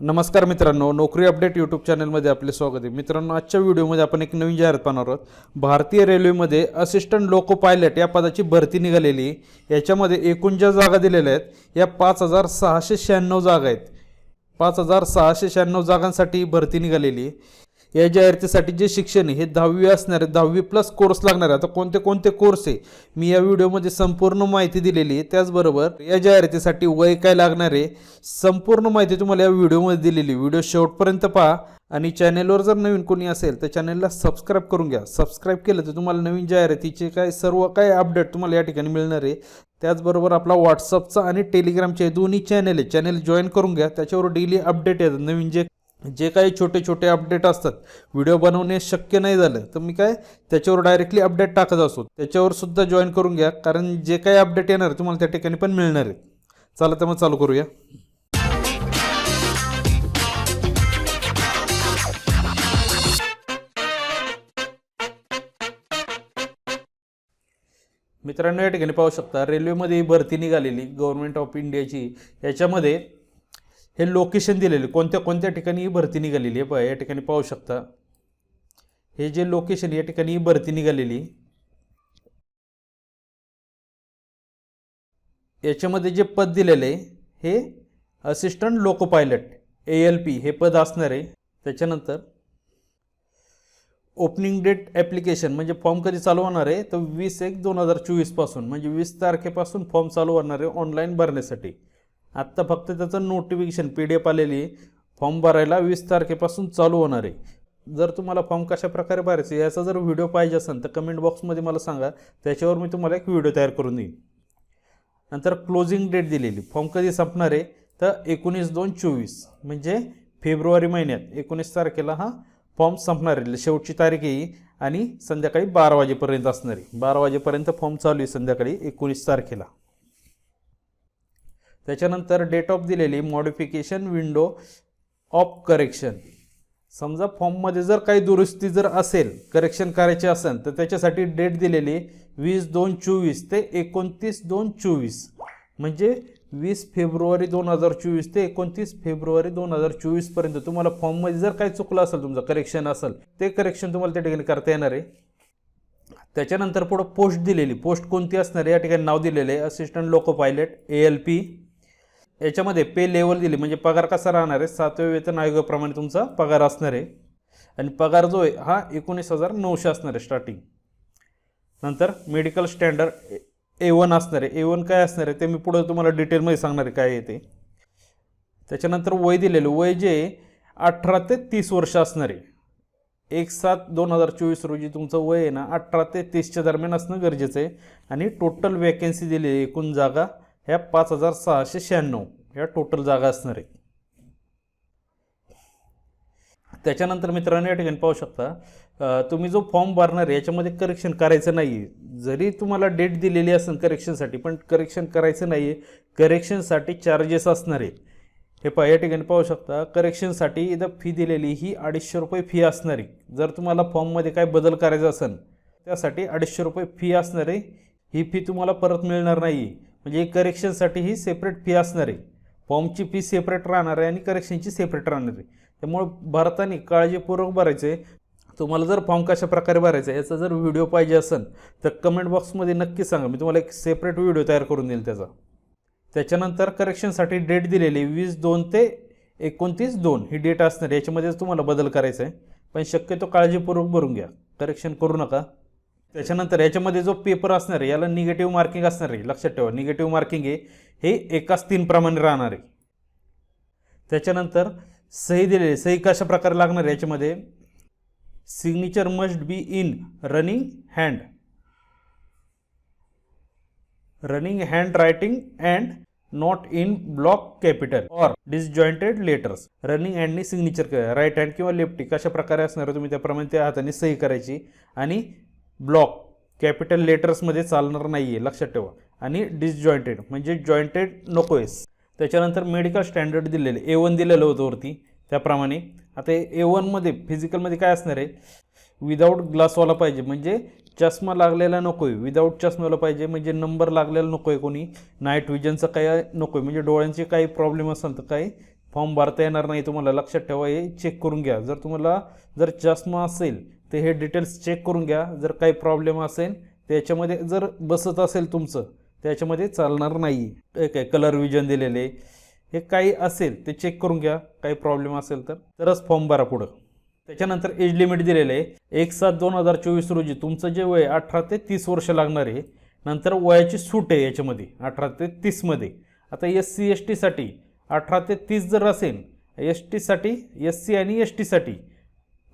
नमस्कार मित्रांनो नोकरी अपडेट यूट्यूब चॅनलमध्ये आपले स्वागत आहे. मित्रांनो आजच्या व्हिडिओमध्ये आपण एक नवीन जाहिरात पाहणार आहोत. भारतीय रेल्वेमध्ये असिस्टंट लोको पायलट या पदाची भरती निघालेली आहे. याच्यामध्ये एकूण ज्या जागा दिलेल्या आहेत. या पाच हजार सहाशे शहाण्णव जागा आहेत. पाच हजार सहाशे शहाण्णव जागांसाठी भरती निघालेली आहे. या जाहिरातीसाठी जे शिक्षण आहे हे दहावी असणार आहे दहावी प्लस कोर्स लागणार आहे. आता कोणते कोणते कोर्स आहे? मी या व्हिडिओमध्ये संपूर्ण माहिती दिलेली आहे. त्याचबरोबर या जाहिरातीसाठी वय काय लागणार आहे संपूर्ण माहिती तुम्हाला या व्हिडिओमध्ये दिलेली व्हिडिओ शेवटपर्यंत पहा. आणि चॅनेलवर जर नवीन कोणी असेल तर चॅनेलला सबस्क्राईब करून घ्या. सबस्क्राईब केलं तर तुम्हाला नवीन जाहिरातीचे काय सर्व काय अपडेट तुम्हाला या ठिकाणी मिळणार आहे. त्याचबरोबर आपला व्हॉट्सअपचा आणि टेलिग्रामचे दोन्ही चॅनेल आहे चॅनेल जॉईन करून घ्या. त्याच्यावर डेली अपडेट येतात. नवीन जे जे काही छोटे छोटे अपडेट असतात व्हिडिओ बनवणे शक्य नाही झालं तर मी काय त्याच्यावर डायरेक्टली अपडेट टाकत असतो. त्याच्यावर सुद्धा जॉईन करून घ्या कारण जे काही अपडेट येणार तुम्हाला त्या ठिकाणी पण मिळणार आहे. चला तर मग चालू करूया. मित्रांनो या ठिकाणी पाहू शकता रेल्वेमध्ये भरती निघालेली गव्हर्नमेंट ऑफ इंडियाची याच्यामध्ये हे लोकेशन दिलेले कोणत्या कोणत्या ठिकाणी ही भरती निघालेली आहे पहा या ठिकाणी पाहू शकता. हे जे लोकेशन या ठिकाणी ही भरती निघालेली. याच्यामध्ये जे पद दिलेले आहे हे assistant loco pilot A L P हे पद असणार आहे. त्याच्यानंतर ओपनिंग डेट ॲप्लिकेशन म्हणजे फॉर्म कधी चालू होणार आहे? तर वीस एक दोन हजार चोवीसपासून म्हणजे वीस तारखेपासून फॉर्म चालू होणार आहे ऑनलाईन भरण्यासाठी. आत्ता फक्त त्याचं नोटिफिकेशन पी डी एफ आलेली फॉर्म भरायला वीस तारखेपासून चालू होणार आहे. जर तुम्हाला फॉर्म कशा प्रकारे भरायचं आहे, याचा जर व्हिडिओ पाहिजे असेल तर कमेंट बॉक्समध्ये मला सांगा. त्याच्यावर मी तुम्हाला एक व्हिडिओ तयार करून देईन. नंतर क्लोजिंग डेट दिलेली. फॉर्म कधी संपणार आहे? तर एकोणीस दोन चोवीस म्हणजे फेब्रुवारी महिन्यात. एकोणीस तारखेला हा फॉर्म संपणार आहे. शेवटची तारीख येईल आणि संध्याकाळी बारा वाजेपर्यंत असणार आहे. बारा वाजेपर्यंत फॉर्म चालू आहे संध्याकाळी एकोणीस तारखेला. त्याच्यानंतर डेट ऑफ दिलेली मॉडिफिकेशन विंडो ऑफ करेक्शन समजा फॉर्ममध्ये जर काही दुरुस्ती जर असेल करेक्शन करायची असेल तर त्याच्यासाठी डेट दिलेली वीस दोन चोवीस ते एकोणतीस दोन चोवीस. म्हणजे वीस फेब्रुवारी दोन हजार चोवीस ते एकोणतीस फेब्रुवारी दोन हजार चोवीसपर्यंत तुम्हाला फॉर्ममध्ये जर काही चुकलं असेल तुमचं करेक्शन असेल ते करेक्शन तुम्हाला त्या ठिकाणी करता येणार आहे. त्याच्यानंतर पुढं पोस्ट दिलेली पोस्ट कोणती असणार आहे? या ठिकाणी नाव दिलेलं आहे assistant loco pilot A L P याच्यामध्ये पे लेवल दिली म्हणजे पगार कसा राहणार आहे? सातव्या वेतन आयोगाप्रमाणे तुमचा पगार असणार आहे. आणि पगार जो आहे हा एकोणीस हजार नऊशे असणार आहे स्टार्टिंग नंतर मेडिकल स्टँडर्ड ए वन असणार आहे. ए वन काय असणार आहे ते मी पुढं तुम्हाला डिटेलमध्ये सांगणार आहे काय आहे ते. त्याच्यानंतर वय दिलेलं वय जे अठरा ते तीस वर्ष असणार आहे. एक सात दोन हजार चोवीस रोजी तुमचं वय आहे ना अठरा ते तीसच्या दरम्यान असणं गरजेचं आहे. आणि टोटल वॅकेन्सी दिली आहे एकूण जागा ह्या पाच हजार सहाशे शहाण्णव ह्या टोटल जागा असणार आहेत त्याच्यानंतर मित्रांनो या ठिकाणी पाहू शकता तुम्ही जो फॉर्म भरणार आहे याच्यामध्ये करेक्शन करायचं नाही आहे जरी तुम्हाला डेट दिलेली असेल करेक्शनसाठी पण करेक्शन करायचं नाही आहे करेक्शनसाठी चार्जेस असणार आहे हे पहा या ठिकाणी पाहू शकता करेक्शनसाठी इथं फी दिलेली ही अडीचशे रुपये फी असणार आहे. जर तुम्हाला फॉर्ममध्ये काय बदल करायचा असेल त्यासाठी अडीचशे रुपये फी असणार आहे. ही फी तुम्हाला परत मिळणार नाही आहे म्हणजे करेक्शनसाठी ही सेपरेट फी असणार आहे. फॉर्मची फी सेपरेट राहणार आहे आणि करेक्शनची सेपरेट राहणार आहे. त्यामुळं भरताना काळजीपूर्वक भरायचं आहे तुम्हाला जर फॉर्म कशा प्रकारे भरायचा आहे याचा जर व्हिडिओ पाहिजे असेल तर कमेंट बॉक्समध्ये नक्की सांगा. मी तुम्हाला एक सेपरेट व्हिडिओ तयार करून देईल त्याचा. त्याच्यानंतर करेक्शनसाठी डेट दिलेली वीस दोन ते एकोणतीस दोन ही डेट असणार आहे. याच्यामध्येच तुम्हाला बदल करायचा आहे पण शक्यतो काळजीपूर्वक भरून घ्या. करेक्शन करू नका. त्याच्यानंतर याच्यामध्ये जो पेपर असणार आहे याला निगेटिव्ह मार्किंग असणार आहे लक्षात ठेवा. निगेटिव्ह मार्किंग आहे हे एकाच तीन प्रमाणे राहणार आहे. त्याच्यानंतर सही दिलेली सही कशा प्रकारे लागणार आहे याच्यामध्ये? Signature must be in running hand running hand writing and not in block capital or disjointed letters running हँडनी signature right hand किंवा लेफ्टी कशा प्रकारे असणार आहे तुम्ही त्याप्रमाणे त्या हाताने सही करायची आणि ब्लॉक कॅपिटल लेटर्समध्ये चालणार नाही आहे लक्षात ठेवा. आणि डिसजॉईंटेड म्हणजे जॉईंटेड नको आहेस त्याच्यानंतर मेडिकल स्टँडर्ड दिलेले ए वन दिलेलं होतं वरती. त्याप्रमाणे आता ए वनमध्ये फिजिकलमध्ये काय असणार आहे? विदाऊट ग्लासवाला पाहिजे म्हणजे चष्मा लागलेला नको आहे विदाऊट चष्माला पाहिजे म्हणजे नंबर लागलेला नको आहे कोणी. नाईट विजनचं काय नको आहे म्हणजे डोळ्यांचे काही प्रॉब्लेम असेल तर काही फॉर्म भरता येणार नाही तुम्हाला. लक्षात ठेवा हे चेक करून घ्या. जर तुम्हाला जर चष्मा असेल ते हे डिटेल्स चेक करून घ्या. जर काही प्रॉब्लेम असेल त्याच्यामध्ये जर बसत असेल तुमचं त्याच्यामध्ये चालणार नाही. ठीक आहे कलर विजन दिलेले. हे काही असेल ते चेक करून घ्या. काही प्रॉब्लेम असेल तर. तरच फॉर्म भरा पुढं. त्याच्यानंतर एज लिमिट दिलेलं आहे. एक सात दोन हजार चोवीस रोजी तुमचं जे वय अठरा ते तीस वर्ष लागणार आहे. नंतर वयाची सूट आहे याच्यामध्ये अठरा ते तीसमध्ये आता एस सी एस टीसाठी अठरा ते तीस जर असेल एस टीसाठी एस सी आणि एस टीसाठी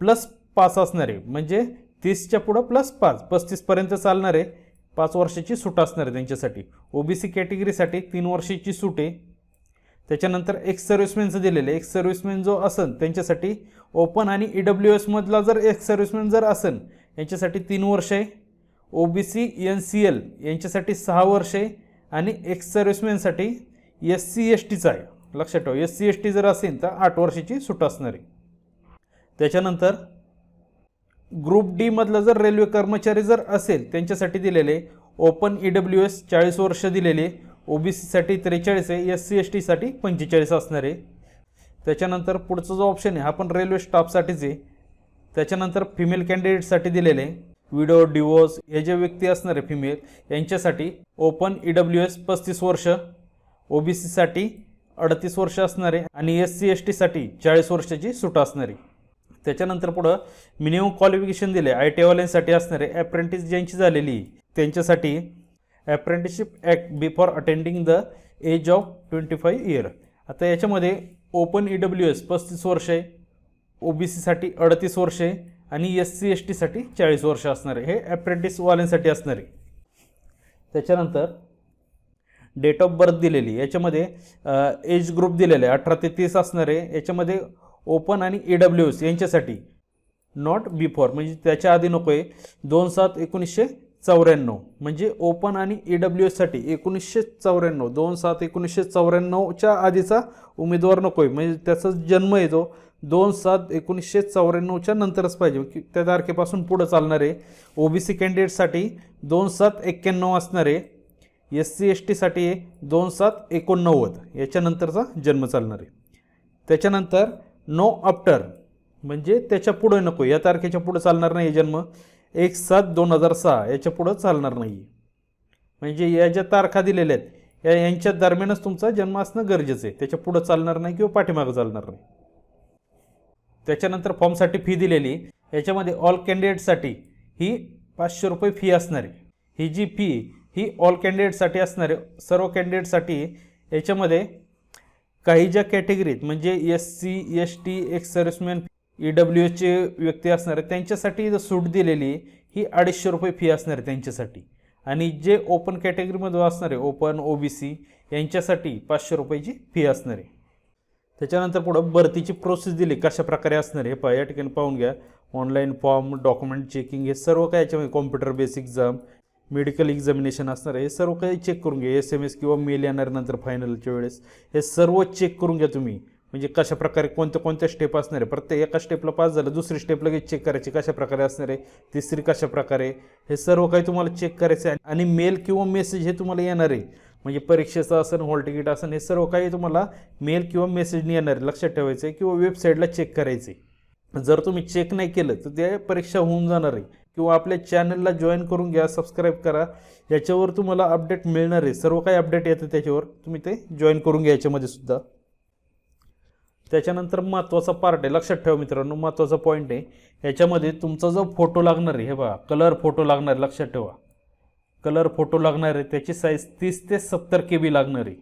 प्लस पाच असणार आहे म्हणजे तीसच्या पुढं प्लस पाच पस्तीसपर्यंत चालणार आहे पाच वर्षाची सूट असणार आहे त्यांच्यासाठी ओबीसी कॅटेगरीसाठी तीन वर्षाची सूट आहे. त्याच्यानंतर एक्स सर्व्हिसमॅनचं दिलेलं आहे. एक्स सर्व्हिसमॅन जो असन त्यांच्यासाठी ओपन आणि ई डब्ल्यू एसमधला जर एक्स सर्व्हिसमॅन जर असन यांच्यासाठी तीन वर्ष आहे. O B C N C L यांच्यासाठी सहा वर्ष आहे. आणि एक्स सर्व्हिसमॅनसाठी एस सी एस टीचा आहे. लक्षात ठेवा एस सी एस टी जर असेल तर आठ वर्षाची सूट असणार आहे. त्याच्यानंतर ग्रुप डी मधला जर रेल्वे कर्मचारी जर असेल त्यांच्यासाठी दिलेले ओपन ई डब्ल्यू एस चाळीस वर्ष दिलेले ओ बी सीसाठी त्रेचाळीस आहे एस सी एस टीसाठी पंचेचाळीस असणार आहे. त्याच्यानंतर पुढचा जो ऑप्शन आहे हा पण रेल्वे स्टाफसाठीच आहे. त्याच्यानंतर फिमेल कॅन्डिडेटसाठी दिलेले विडो डिवोर्स हे जे व्यक्ती असणार आहे फिमेल यांच्यासाठी ओपन ई डब्ल्यू एस पस्तीस वर्ष ओ बी सीसाठी अडतीस वर्ष असणार आहे आणि एस सी एस टीसाठी चाळीस वर्षाची सूट असणारी त्याच्यानंतर पुढं मिनिमम क्वालिफिकेशन दिले आय टी वाल्यांसाठी असणारे ॲप्रेंटिस ज्यांची झालेली त्यांच्यासाठी apprenticeship act before attending the age of twenty five year आता याच्यामध्ये ओपन ई डब्ल्यू एस पस्तीस वर्ष आहे ओ बी सीसाठी अडतीस वर्ष आहे आणि एस सी एस टीसाठी चाळीस वर्ष असणार आहे. हे ॲप्रेंटिसवाल्यांसाठी असणार आहे. त्याच्यानंतर डेट ऑफ बर्थ दिलेली याच्यामध्ये एज ग्रुप दिलेले आहे. अठरा ते तीस असणारे याच्यामध्ये ओपन आणि ई डब्ल्यू एस यांच्यासाठी. नॉट बिफोर म्हणजे त्याच्या आधी नको आहे. दोन सात एकोणीसशे चौऱ्याण्णव म्हणजे ओपन आणि ई डब्ल्यू एससाठी एकोणीसशे चौऱ्याण्णव दोन सात एकोणीसशे चौऱ्याण्णवच्या आधीचा उमेदवार नको आहे. म्हणजे त्याचा जन्म येतो दोन सात एकोणीसशे चौऱ्याण्णवच्या नंतरच पाहिजे. की त्या तारखेपासून पुढं चालणार आहे. ओ बी सी कॅन्डिडेटसाठी दोन सात एक्क्याण्णव असणार आहे. एस सी एस टीसाठी दोन सात एकोणनव्वद. याच्यानंतरचा जन्म चालणार आहे. त्याच्यानंतर नो आफ्टर म्हणजे त्याच्या पुढे नको. या तारखेच्या पुढं चालणार नाही जन्म. एक सात दोन हजार सहा. याच्या पुढं चालणार नाही. म्हणजे या ज्या तारखा दिलेल्या आहेत या यांच्या दरम्यानच तुमचा जन्म असणं गरजेचं आहे. त्याच्या पुढं चालणार नाही किंवा पाठीमागं चालणार नाही. त्याच्यानंतर फॉर्मसाठी फी दिलेली. याच्यामध्ये ऑल कॅन्डिडेटसाठी ही पाचशे रुपये फी असणारी ही जी फी ही ऑल कॅन्डिडेटसाठी असणार सर्व कॅन्डिडेटसाठी याच्यामध्ये काही ज्या कॅटेगरीत म्हणजे S C S T ex serviceman E W एसचे व्यक्ती असणार आहेत त्यांच्यासाठी जर सूट दिलेली आहे, ही अडीचशे रुपये फी असणार आहे त्यांच्यासाठी. आणि जे ओपन कॅटेगरीमध्ये असणार आहे ओपन ओ बी सी यांच्यासाठी पाचशे रुपयाची फी असणार आहे. त्याच्यानंतर पुढं भरतीची प्रोसेस दिली कशा प्रकारे असणार आहे हे पहा या ठिकाणी पाहून घ्या. ऑनलाईन फॉर्म डॉक्युमेंट चेकिंग हे सर्व काय याच्यामध्ये computer base exam medical examination असणार आहे. हे सर्व काही चेक करून घ्या. एस एम एस किंवा मेल येणार नंतर फायनलच्या वेळेस. हे सर्व चेक करून घ्या तुम्ही. म्हणजे कशा प्रकारे कोणत्या कोणत्या स्टेप असणार आहे. प्रत्येक एका स्टेपला पास झालं दुसरी स्टेप लगेच चेक करायची कशा प्रकारे असणार आहे. तिसरी कशा प्रकारे. हे सर्व काही तुम्हाला चेक करायचं आहे. आणि मेल किंवा मेसेज हे तुम्हाला येणार आहे. म्हणजे परीक्षेचं असेल हॉल तिकीट असेल हे सर्व काही तुम्हाला मेल किंवा मेसेजने येणार आहे. लक्षात ठेवायचं आहे किंवा वेबसाईटला चेक करायचं आहे. जर तुम्ही चेक नाही केलं तर ते परीक्षा होऊन जाणार आहे. किंवा आपल्या चॅनलला जॉईन करून घ्या सबस्क्राईब करा. याच्यावर तुम्हाला अपडेट मिळणार आहे. सर्व काही अपडेट येतं त्याच्यावर. तुम्ही ते जॉईन करून घ्या याच्यामध्ये सुद्धा. त्याच्यानंतर महत्त्वाचा पार्ट आहे. लक्षात ठेवा मित्रांनो महत्त्वाचा पॉईंट आहे. याच्यामध्ये तुमचा जो फोटो लागणार आहे हे बघा कलर फोटो लागणार आहे. लक्षात ठेवा. कलर फोटो लागणार आहे. त्याची साईज तीस ते सत्तर के बी लागणार आहे.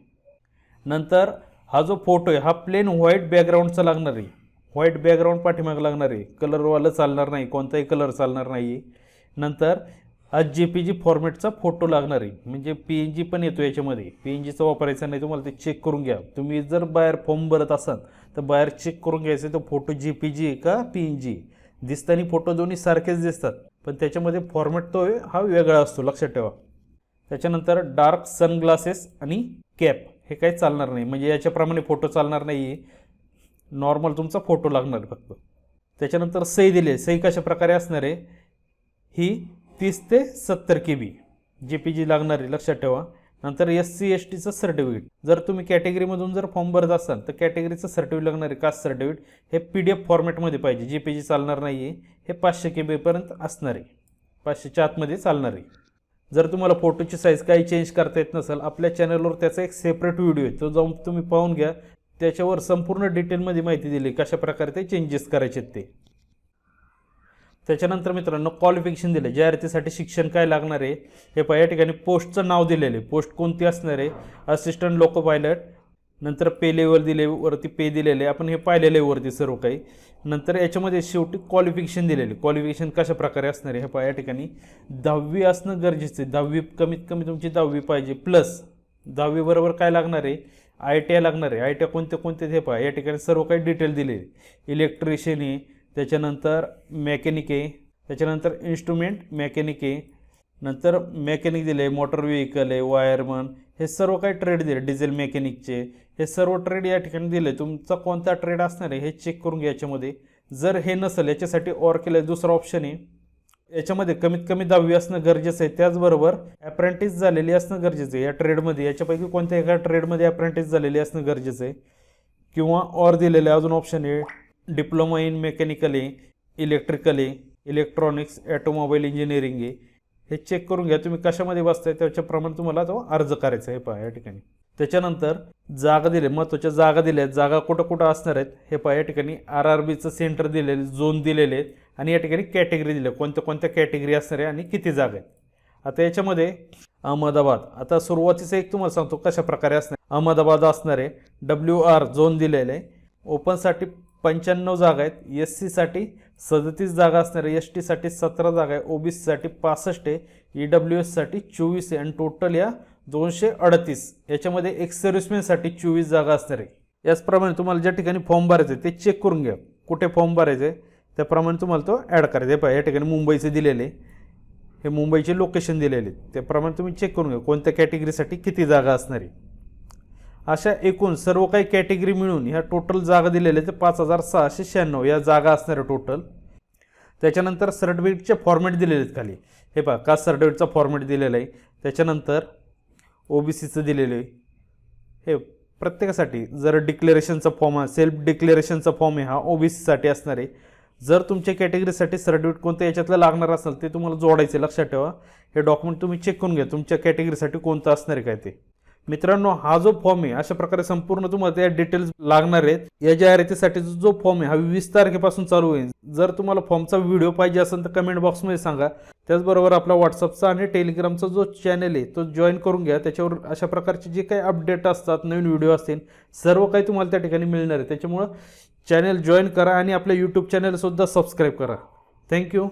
नंतर हा जो फोटो आहे हा प्लेन व्हाईट बॅकग्राऊंडचा लागणार आहे. व्हाईट बॅकग्राऊंड पाठीमाग लागणार. आहे कलरवालं चालणार नाही कोणताही कलर चालणार नाही. नंतर आज जे पी जी फॉर्मॅटचा फोटो लागणार. आहे म्हणजे पी एन जी पण येतो याच्यामध्ये. पी एन जीचा वापरायचा नाही तुम्हाला ते चेक करून घ्या. तुम्ही जर बाहेर फॉर्म भरत असाल तर बाहेर चेक करून घ्यायचं तो फोटो जी पी जी आहे का पी एन जी दिसताना फोटो दोन्ही सारखेच दिसतात. पण त्याच्यामध्ये फॉर्मॅट तो हा वेगळा असतो लक्षात ठेवा. त्याच्यानंतर डार्क सनग्लासेस आणि कॅप हे काही चालणार नाही. म्हणजे याच्याप्रमाणे फोटो चालणार नाही आहे नॉर्मल तुमचा फोटो लागणार फक्त. त्याच्यानंतर सही दिले. सही कशा प्रकारे असणार? आहे ही तीस ते सत्तर के बी जे पी जी लागणार आहे लक्षात ठेवा. नंतर एस सी एस टीचं सर्टिफिकेट जर तुम्ही कॅटेगरीमधून जर फॉर्म भरत असाल तर कॅटेगरीचं सर्टिफिकेट लागणार आहे कास्ट सर्टिफिकेट हे पी डी एफ फॉर्मॅटमध्ये पाहिजे. जी पी जी चालणार नाही आहे हे पाचशे के बीपर्यंत असणार आहे. पाचशेच्या आतमध्ये चालणार आहे. जर तुम्हाला फोटोची साईज काही चेंज करता येत नसेल आपल्या चॅनलवर त्याचा एक सेपरेट व्हिडिओ आहे. तो जाऊन तुम्ही पाहून घ्या. त्याच्यावर संपूर्ण डिटेलमध्ये माहिती दिली कशा प्रकारे ते चेंजेस करायचे आहेत ते. त्याच्यानंतर मित्रांनो क्वालिफिकेशन दिले. जाहिरातीसाठी शिक्षण काय लागणार आहे? हे पहा या ठिकाणी पोस्टचं नाव दिलेलं आहे. पोस्ट कोणती असणार आहे? असिस्टंट लोको पायलट नंतर पे लेवल दिले वरती पे दिलेले आहे. आपण हे पाहिलेलं आहे वरती सर्व काही. नंतर याच्यामध्ये शेवटी क्वालिफिकेशन दिलेले क्वालिफिकेशन कशा प्रकारे असणार आहे? हे पहा या ठिकाणी दहावी असणं गरजेचं आहे. दहावी कमीत कमी तुमची दहावी पाहिजे. प्लस दहावीबरोबर काय लागणार आहे? आय टी आय लागणार आहे. आय टी आय कोणते कोणते हे पहा. या ठिकाणी सर्व काही डिटेल दिले इलेक्ट्रिशियन आहे. त्याच्यानंतर मेकॅनिक आहे. त्याच्यानंतर इन्स्ट्रुमेंट मेकॅनिक आहे. नंतर मेकॅनिक दिले मोटर व्हेकल आहे. वायरमन हे सर्व काही ट्रेड दिले डिझेल मेकॅनिकचे हे सर्व ट्रेड या ठिकाणी दिले तुमचा कोणता ट्रेड असणार आहे हे चेक करून घ्या याच्यामध्ये. जर हे नसेल याच्यासाठी ऑर केलं दुसरा ऑप्शन आहे. याच्यामध्ये कमीत कमी दहावी असणं गरजेचं आहे. त्याचबरोबर अप्रेंटिस झालेली असणं गरजेचं आहे. या ट्रेडमध्ये याच्यापैकी कोणत्या एका ट्रेडमध्ये अप्रेंटिस झालेली असणं गरजेचं आहे? किंवा ऑर दिलेले अजून ऑप्शन आहे. डिप्लोमा इन मेकॅनिकल आहे इलेक्ट्रिकल आहे इलेक्ट्रॉनिक्स ॲटोमोबाईल इंजिनिअरिंग आहे. हे चेक करून घ्या. तुम्ही कशामध्ये बसताय त्याच्याप्रमाणे तुम्हाला तो अर्ज करायचा आहे. पहा या ठिकाणी. त्याच्यानंतर जागा दिले महत्त्वाच्या जागा दिल्या आहेत जागा कुठं कुठं असणार आहेत हे पहा या ठिकाणी आर आर बीचं सेंटर दिलेले झोन दिलेले आहेत आणि या ठिकाणी कॅटेगरी दिल्या. कोणत्या कोणत्या कॅटेगरी असणार आहे आणि किती जागा आहेत? आता याच्यामध्ये अहमदाबाद. आता सुरुवातीचं एक तुम्हाला सांगतो कशा प्रकारे असणार. अहमदाबाद असणार आहे डब्ल्यू आर झोन दिलेलं. आहे ओपनसाठी पंच्याण्णव जागा आहेत. एस सीसाठी सदतीस जागा असणार आहे. एस टीसाठी सतरा जागा आहे. ओ बी सीसाठी पासष्ट आहे. ई डब्ल्यू एससाठी चोवीस आहे. आणि टोटल या दोनशे अडतीस. याच्यामध्ये एक सर्व्हिसमॅनसाठी चोवीस जागा असणार आहे. याचप्रमाणे तुम्हाला ज्या ठिकाणी फॉर्म भरायचे आहे, ते चेक करून घ्या. कुठे फॉर्म भरायचे आहे, त्याप्रमाणे तुम्हाला तो ॲड करायचा. आहे पहा या ठिकाणी मुंबईचे दिलेले हे मुंबईचे लोकेशन दिलेले आहेत. त्याप्रमाणे तुम्ही चेक करून घ्या कोणत्या कॅटेगरीसाठी किती जागा असणार आहे. अशा एकूण सर्व काही कॅटेगरी मिळून ह्या टोटल जागा दिलेल्या आहेत ते पाच हजार सहाशे शहाण्णव या जागा असणार आहे टोटल त्याच्यानंतर सर्टिफिकेटचे फॉर्मॅट दिलेले आहेत खाली. हे पहा कास्ट सर्टिफिकेटचा फॉर्मॅट दिलेला आहे? त्याच्यानंतर ओ बी सीचं दिलेलं आहे. हे प्रत्येकासाठी जर डिक्लेरेशनचा फॉर्म हा सेल्फ डिक्लेरेशनचा फॉर्म आहे हा ओ बी सीसाठी असणार आहे. जर तुमच्या कॅटेगरीसाठी सर्टिफिकेट कोणतं याच्यातलं लागणार असेल ते तुम्हाला जोडायचे लक्षात ठेवा. हे डॉक्युमेंट तुम्ही चेक करून घ्या. तुमच्या कॅटेगरीसाठी कोणतं असणार आहे काय ते. मित्रांनो हा जो फॉर्म आहे अशा प्रकारे संपूर्ण तुम्हाला त्या डिटेल्स लागणार आहेत. या जाहिरातीसाठी जो फॉर्म आहे हा वीस तारखेपासून चालू होईल. जर तुम्हाला फॉर्मचा व्हिडिओ पाहिजे असेल तर कमेंट बॉक्समध्ये सांगा. त्याचबरोबर आपला व्हॉट्सअपचा आणि टेलिग्रामचा जो चॅनल आहे तो जॉईन करून घ्या. त्याच्यावर अशा प्रकारचे जे काही अपडेट असतात नवीन व्हिडिओ असतील सर्व काही तुम्हाला त्या ठिकाणी मिळणार आहे. त्याच्यामुळं चॅनल जॉईन करा आणि आपल्या यूट्यूब चॅनलसुद्धा सबस्क्राईब करा. Thank you